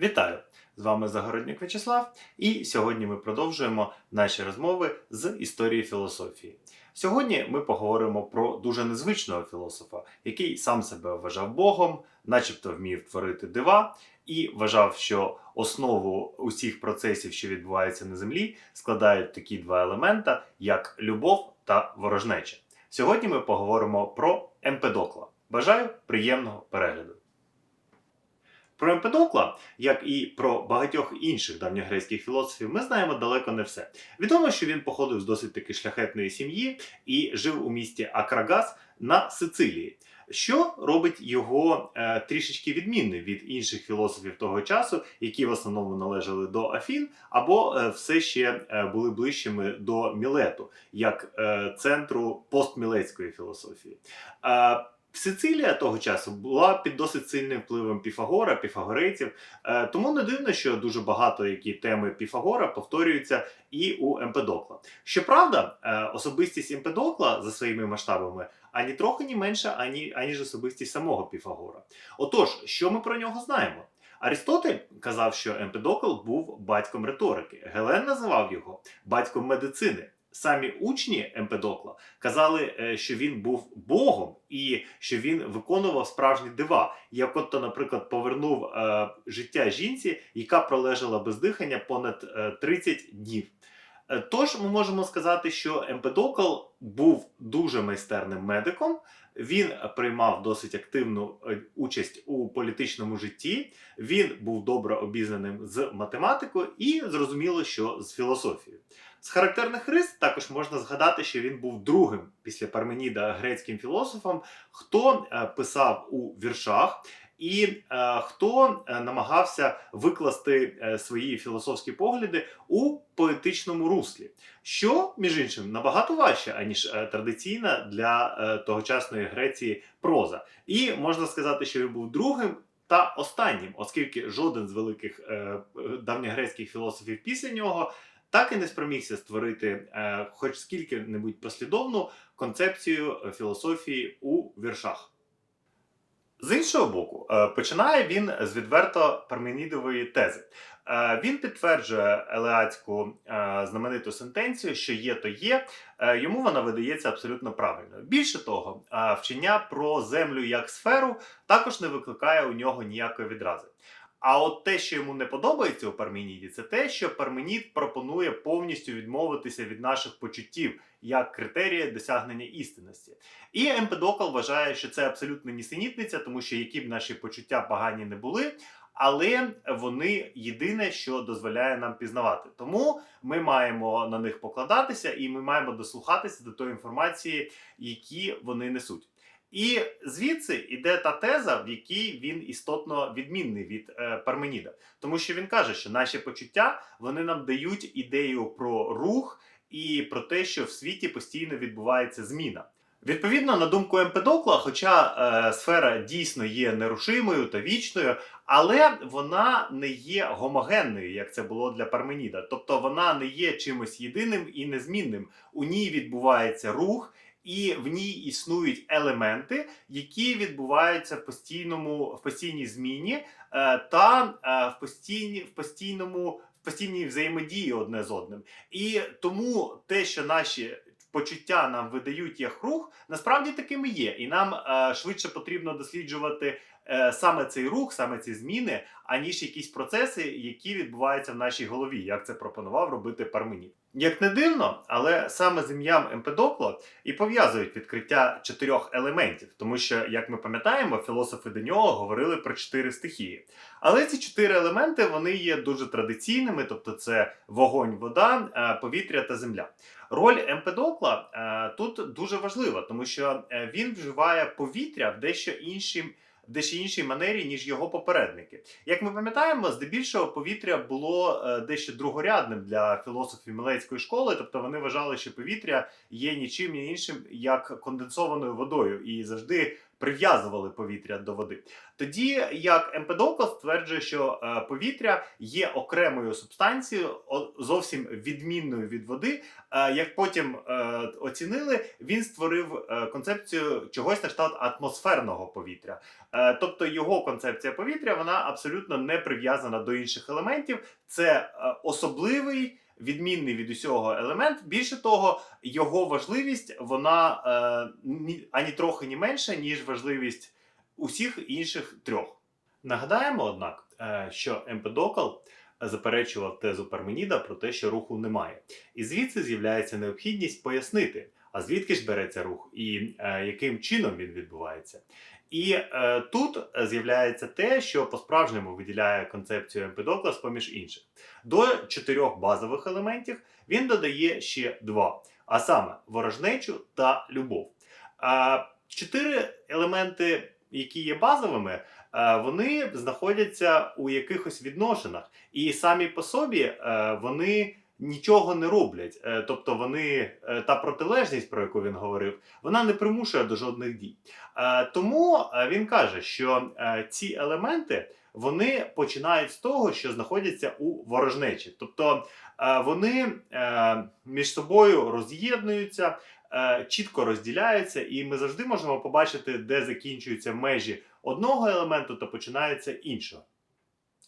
Вітаю! З вами Загородник В'ячеслав, і сьогодні ми продовжуємо наші розмови з історії філософії. Сьогодні ми поговоримо про дуже незвичного філософа, який сам себе вважав Богом, начебто вмів творити дива, і вважав, що основу усіх процесів, що відбуваються на землі, складають такі два елемента, як любов та ворожнеча. Сьогодні ми поговоримо про Емпедокла. Бажаю приємного перегляду. Про Емпедокла, як і про багатьох інших давньогрецьких філософів, ми знаємо далеко не все. Відомо, що він походив з досить таки шляхетної сім'ї і жив у місті Акрагас на Сицилії, що робить його е, трішечки відмінним від інших філософів того часу, які в основному належали до Афін, або е, все ще е, були ближчими до Мілету, як е, центру постмілетської філософії. Е, Сицилія того часу була під досить сильним впливом Піфагора, піфагорейців. Е, Тому не дивно, що дуже багато які теми Піфагора повторюються і у Емпедокла. Щоправда, е, особистість Емпедокла за своїми масштабами ані трохи не менша, ані, аніж особистість самого Піфагора. Отож, що ми про нього знаємо? Аристотель казав, що Емпедокл був батьком риторики. Гелен називав його батьком медицини. Самі учні Емпедокла казали, е, що він був богом і що він виконував справжні дива. Як от наприклад, повернув е, життя жінці, яка пролежала без дихання понад е, 30 днів. Е, Тож ми можемо сказати, що Емпедокл був дуже майстерним медиком. Він приймав досить активну е, участь у політичному житті. Він був добре обізнаним з математикою і зрозуміло, що з філософією. З характерних рис також можна згадати, що він був другим після Парменіда грецьким філософом, хто е, писав у віршах. І е, хто е, намагався викласти свої філософські погляди у поетичному руслі, що між іншим набагато важче аніж традиційна для тогочасної Греції проза. І можна сказати, що він був другим та останнім, оскільки жоден з великих е, давньогрецьких філософів після нього так і не спромігся створити е, хоч скільки-небудь послідовну концепцію е, філософії у віршах. З іншого боку, е, починає він з відверто парменідової тези. Він підтверджує елеатську знамениту сентенцію, що є, то є. Йому вона видається абсолютно правильною. Більше того, вчення про землю як сферу також не викликає у нього ніякої відрази. А от те, що йому не подобається у Парменіді, це те, що Парменід пропонує повністю відмовитися від наших почуттів як критерія досягнення істинності. І Емпедокл вважає, що це абсолютно нісенітниця, тому що які б наші почуття погані не були, але вони єдине, що дозволяє нам пізнавати. Тому ми маємо на них покладатися, і ми маємо дослухатися до тої інформації, які вони несуть. І звідси йде та теза, в якій він істотно відмінний від е, Парменіда, тому що він каже, що наші почуття вони нам дають ідею про рух і про те, що в світі постійно відбувається зміна. Відповідно, на думку Емпедокла, хоча е, сфера дійсно є нерушимою та вічною, але вона не є гомогенною, як це було для Парменіда. Тобто вона не є чимось єдиним і незмінним. У ній відбувається рух, і в ній існують елементи, які відбуваються в постійному в постійній зміні е, та е, в постійні в постійному в постійній взаємодії одне з одним. І тому те, що наші почуття нам видають як рух, насправді такими є. І нам е, швидше потрібно досліджувати саме цей рух, саме ці зміни, аніж якісь процеси, які відбуваються в нашій голові, як це пропонував робити Парменід. Як не дивно, але саме з ім'ям Емпедокла і пов'язують відкриття чотирьох елементів, тому що, як ми пам'ятаємо, філософи до нього говорили про чотири стихії. Але ці чотири елементи вони є дуже традиційними, тобто це вогонь, вода, е, повітря та земля. Роль Емпедокла е, тут дуже важлива, тому що е, він вживає повітря в дещо іншим. В дещо іншій манері, ніж його попередники. Як ми пам'ятаємо, здебільшого повітря було е, дещо другорядним для філософів Мілецької школи, тобто вони вважали, що повітря є нічим іншим як конденсованою водою, і завжди прив'язували повітря до води. Тоді як Емпедокл стверджує, що е, повітря є окремою субстанцією, зовсім відмінною від води. Е, як потім е, оцінили, він створив концепцію чогось на кшталт атмосферного повітря. Тобто його концепція повітря вона абсолютно не прив'язана до інших елементів. Це особливий. Відмінний від усього елемент. Більше того, його важливість вона е, ні, ані трохи ні менша, ніж важливість усіх інших трьох. Нагадаємо, однак, е, що Емпедокл заперечував тезу Парменіда про те, що руху немає. І звідси з'являється необхідність пояснити, а звідки ж береться рух і е, яким чином він відбувається. І е, тут з'являється те, що по-справжньому виділяє концепцію Емпедокла з поміж інших. До чотирьох базових елементів він додає ще два, а саме ворожнечу та любов. А чотири елементи, які є базовими, е, вони знаходяться у якихось відношеннях, і самі по собі е, вони нічого не роблять. Е, Тобто вони е, та протилежність, про яку він говорив, вона не примушує до жодних дій. Е, Тому він каже, що ці елементи вони починають з того, що знаходяться у ворожнечі, тобто вони між собою роз'єднуються. Чітко розділяються, і ми завжди можемо побачити, де закінчуються межі одного елементу та починається іншого.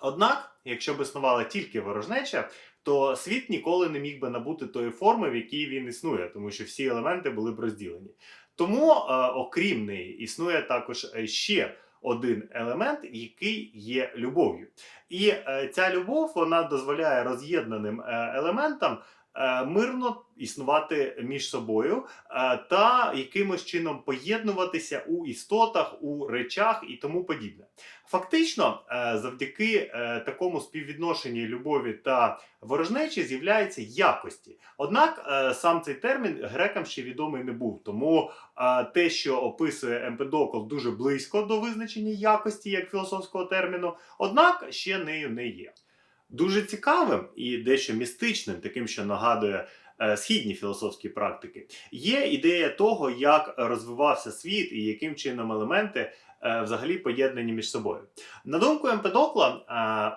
Однак, якщо б існувала тільки ворожнеча, то світ ніколи не міг би набути тої форми, в якій він існує, тому що всі елементи були б розділені. Тому, е, окрім неї, існує також е, ще один елемент, який є любов'ю. І е, ця любов вона дозволяє роз'єднаним е, елементам мирно існувати між собою е, та якимось чином поєднуватися у істотах, у речах і тому подібне. Фактично, е, завдяки е, такому співвідношенні любові та ворожнечі з'являються якості. Однак е, сам цей термін грекам ще відомий не був, тому е, те, що описує Емпедокл, дуже близько до визначення якості як філософського терміну, однак ще нею не є. Дуже цікавим і дещо містичним, таким, що нагадує е, східні філософські практики, є ідея того, як розвивався світ і яким чином елементи е, взагалі поєднані між собою. На думку Емпедокла,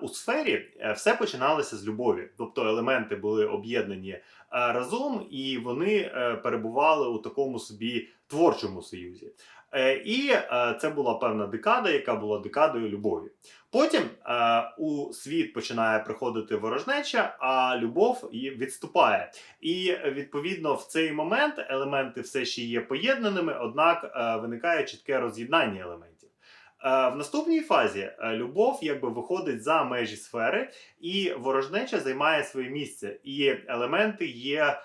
е, у сфері все починалося з любові, тобто елементи були об'єднані разом і вони перебували у такому собі творчому союзі. Е, І е, це була певна декада, яка була декадою любові. Потім е, у світ починає приходити ворожнеча, а любов відступає. І відповідно в цей момент елементи все ще є поєднаними, однак виникає чітке роз'єднання елементів. В наступній фазі любов якби виходить за межі сфери, і ворожнеча займає своє місце, і елементи є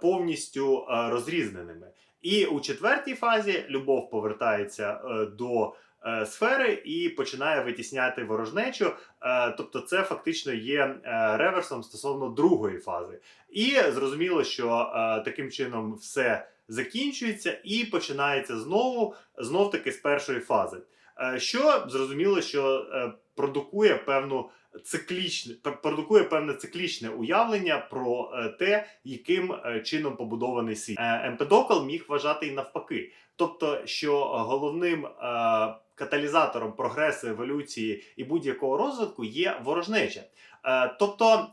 повністю розрізненими. І у четвертій фазі любов повертається е, до е, сфери і починає витісняти ворожнечу. Е, тобто, це фактично є реверсом стосовно другої фази. І зрозуміло, що таким чином все закінчується і починається знову, знов таки з першої фази. Що зрозуміло, що продукує певну циклічне, пр- продукує певне циклічне уявлення про е, те, яким е, чином побудований світ. Емпедокл міг вважати і навпаки, тобто, що головним е, каталізатором прогресу, еволюції і будь-якого розвитку є ворожнеча. Тобто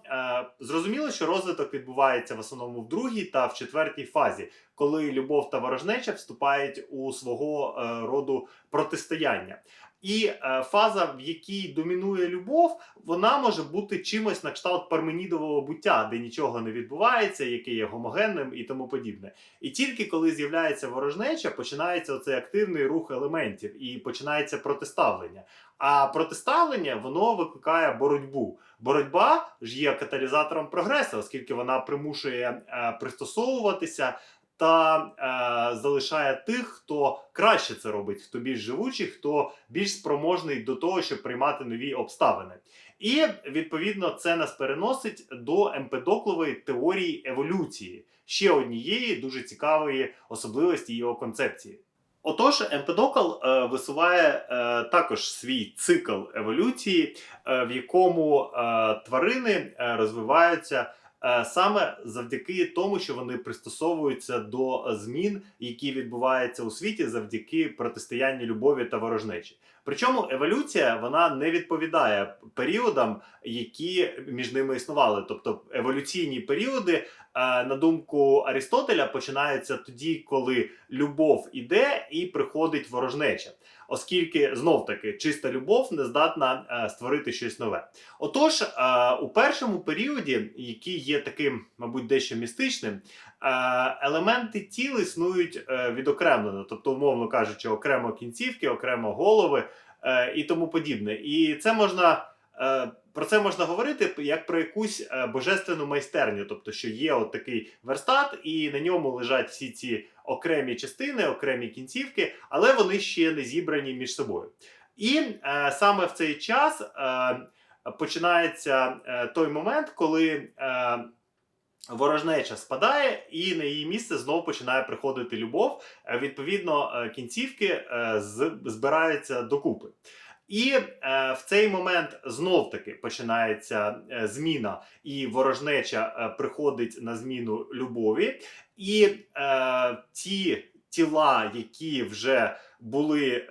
зрозуміло, що розвиток відбувається в основному в другій та в четвертій фазі, коли любов та ворожнеча вступають у свого роду протистояння. І е, фаза, в якій домінує любов, вона може бути чимось на кшталт парменідового буття, де нічого не відбувається, яке є гомогенним і тому подібне. І тільки коли з'являється ворожнеча, починається оцей активний рух елементів і починається протиставлення. А протиставлення воно викликає боротьбу. Боротьба ж є каталізатором прогресу, оскільки вона примушує е, пристосовуватися та е, залишає тих, хто краще це робить, хто більш живучий, хто більш спроможний до того, щоб приймати нові обставини. І відповідно це нас переносить до емпедоклової теорії еволюції, ще однієї дуже цікавої особливості його концепції. Отож, Емпедокл е, висуває е, також свій цикл еволюції, е, в якому е, тварини е, розвиваються саме завдяки тому, що вони пристосовуються до е, змін, які відбуваються у світі завдяки протистоянню любові та ворожнечі. Причому еволюція вона не відповідає періодам, які між ними існували. Тобто еволюційні періоди, е, на думку Арістотеля, починаються тоді, коли любов іде і приходить ворожнеча, оскільки знов таки чиста любов не здатна е, створити щось нове. Отож, е, у першому періоді, який є таким, мабуть, дещо містичним, елементи тіл існують е, відокремлено, тобто, умовно кажучи, окремо кінцівки, окремо голови е, і тому подібне. І це можна. е, Про це можна говорити як про якусь е, божественну майстерню, тобто, що є от такий верстат, і на ньому лежать всі ці окремі частини, окремі кінцівки, але вони ще не зібрані між собою. І е, саме в цей час е, починається е, той момент, коли е, ворожнеча спадає, і на її місце знову починає приходити любов. Е, відповідно, е, кінцівки е, збираються докупи. І в цей момент знов таки починається зміна, і ворожнеча приходить на зміну любові. І ті тіла, які вже були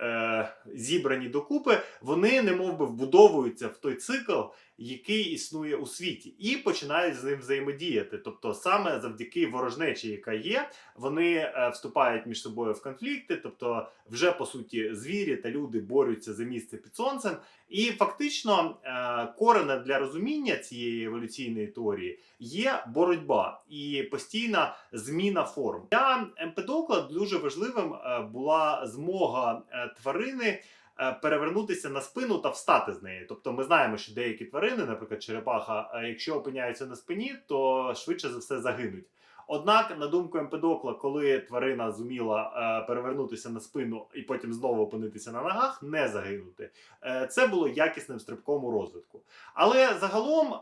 зібрані докупи, вони немов би вбудовуються в той цикл, який існує у світі, і починають з ним взаємодіяти. Тобто, саме завдяки ворожнечі, яка є, вони е, вступають між собою в конфлікти, тобто, вже по суті, звірі та люди борються за місце під сонцем. І фактично е, коренем для розуміння цієї еволюційної теорії є боротьба і постійна зміна форм. Для Емпедокла дуже важливим е, була змога тварини. Е, Перевернутися на спину та встати з неї. Тобто ми знаємо, що деякі тварини, наприклад, черепаха, е, якщо опиняються на спині, то швидше за все загинуть. Однак, на думку Емпедокла, коли тварина зуміла е, перевернутися на спину і потім знову опинитися на ногах, не загинути. Е, це було якісним стрибком у розвитку. Але загалом е,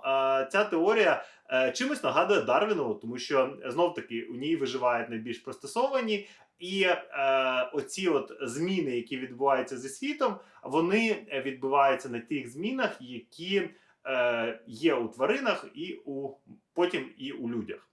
ця теорія е, чимось нагадує Дарвінову, тому що знов таки у ній виживають найбільш пристосовані, і е, оці от зміни, які відбуваються зі світом, вони відбуваються на тих змінах, які е, є у тваринах, і у потім і у людях.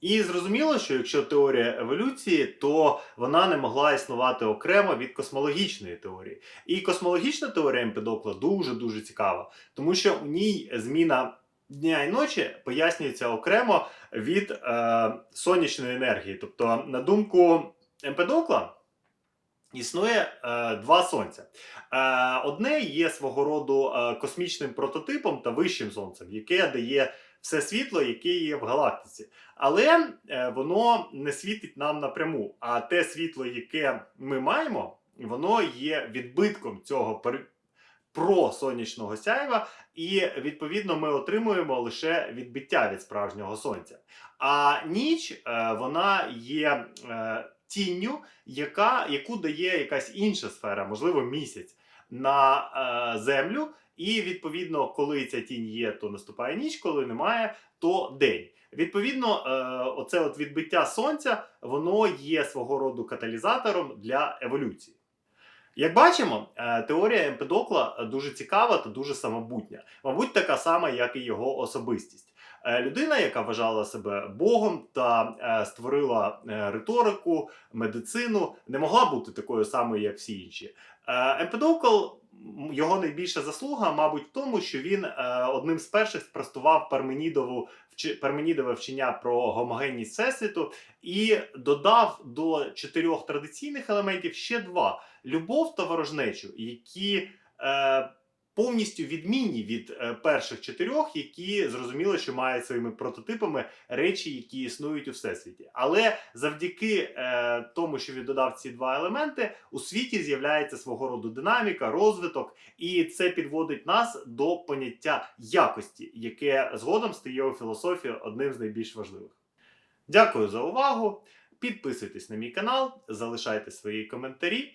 І зрозуміло, що якщо теорія еволюції, то вона не могла існувати окремо від космологічної теорії. І космологічна теорія Емпедокла дуже дуже цікава, тому що у ній зміна дня і ночі пояснюється окремо від е, сонячної енергії. Тобто, на думку Емпедокла, існує е, два сонця. Е, одне є свого роду е, космічним прототипом та вищим сонцем, яке дає все світло, яке є в галактиці. Але е, воно не світить нам напряму. А те світло, яке ми маємо, воно є відбитком цього пер... просонячного сяйва, і відповідно ми отримуємо лише відбиття від справжнього сонця. А ніч е, вона є е, тінню, яка, яку дає якась інша сфера, можливо, місяць на е, землю. І відповідно, коли ця тінь є, то наступає ніч, коли немає, то день. Відповідно, оце от відбиття сонця, воно є свого роду каталізатором для еволюції. Як бачимо, е, теорія Емпедокла дуже цікава та дуже самобутня, мабуть, така сама, як і його особистість. Е, Людина, яка вважала себе Богом та е, створила риторику, медицину, не могла бути такою самою, як всі інші. Емпедокл його найбільша заслуга, мабуть, в тому, що він одним з перших спростував Парменідову Парменідове вчення про гомогенність всесвіту і додав до чотирьох традиційних елементів ще два: любов та ворожнечу, які е, повністю відмінні від е, перших чотирьох, які зрозуміло, що мають своїми прототипами речі, які існують у всесвіті. Але завдяки е, тому, що він додав ці два елементи, у світі з'являється свого роду динаміка, розвиток, і це підводить нас до поняття якості, яке згодом стає у філософії одним з найбільш важливих. Дякую за увагу. Підписуйтесь на мій канал, залишайте свої коментарі